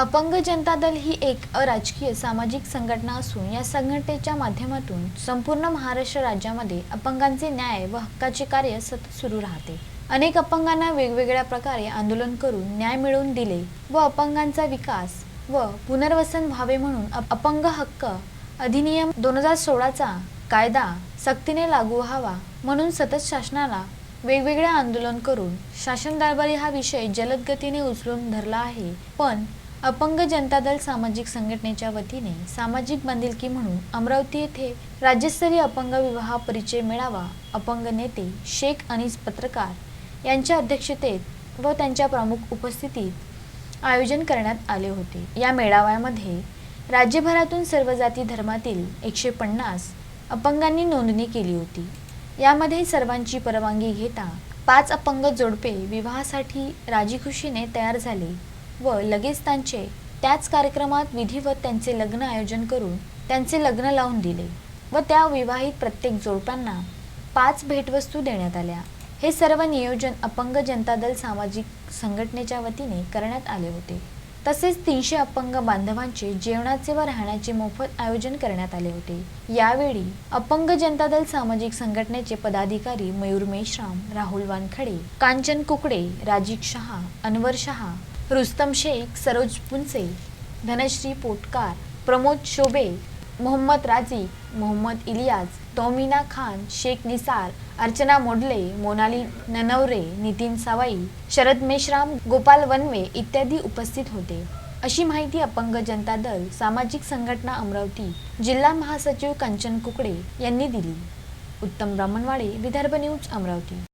अपंग जनता दल ही एक अराजकीय सामाजिक संघटना असून या संघटनेच्या माध्यमातून संपूर्ण महाराष्ट्र राज्यामध्ये अपंगांचे न्याय व हक्काचे कार्य सतत सुरू राहते. अनेक अपंगांना वेगवेगळ्या प्रकारे आंदोलन करून न्याय मिळवून दिले व अपंगांचा विकास व पुनर्वसन व्हावे म्हणून अप- अपंग हक्क अधिनियम दोन हजार सोळाचा कायदा सक्तीने लागू व्हावा म्हणून सतत शासनाला वेगवेगळे आंदोलन करून शासन दरबारी हा विषय जलद गतीने उचलून धरला आहे. पण अपंग जनता दल सामाजिक संघटनेच्या वतीने सामाजिक बांधिलकी म्हणून अमरावती येथे राज्यस्तरीय अपंग विवाह परिचय मेळावा अपंग नेते शेख अनीस पत्रकार यांच्या अध्यक्षतेत व त्यांच्या प्रमुख उपस्थितीत आयोजन करण्यात आले होते. या मेळाव्यामध्ये राज्यभरातून सर्व जाती धर्मातील एकशे पन्नास अपंगांनी नोंदणी केली होती. यामध्ये सर्वांची परवानगी घेता पाच अपंग जोडपे विवाहासाठी राजीखुशीने तयार झाले. व लगेच त्यांचे त्याच कार्यक्रमात विधिवत त्यांचे लग्न आयोजन करून त्यांचे लग्न लावून दिले व त्या विवाहित प्रत्येक जोडप्यांना पाच भेटवस्तू देण्यात आल्या. हे सर्व नियोजन अपंग जनता दल सामाजिक संघटनेच्या वतीने करण्यात आले होते. तसेच तीनशे अपंग बांधवांचे जेवणाचे व राहण्याचे मोफत आयोजन करण्यात आले होते. यावेळी अपंग जनता दल सामाजिक संघटनेचे पदाधिकारी मयूर मेश्राम राहुल वानखडे कांचन कुकडे राजीव शहा अनवर शहा रुस्तम शेख सरोज पुंचे धनश्री पोटकार प्रमोद शोबे मोहम्मद राजी मोहम्मद इलियाज तोमिना खान शेख निसार अर्चना मोडले मोनाली ननवरे नितीन सावाई शरद मेश्राम गोपाल वनवे इत्यादी उपस्थित होते. अशी माहिती अपंग जनता दल सामाजिक संघटना अमरावती जिल्हा महासचिव कंचन कुकडे यांनी दिली. उत्तम ब्राह्मणवाडे विदर्भ न्यूज अमरावती.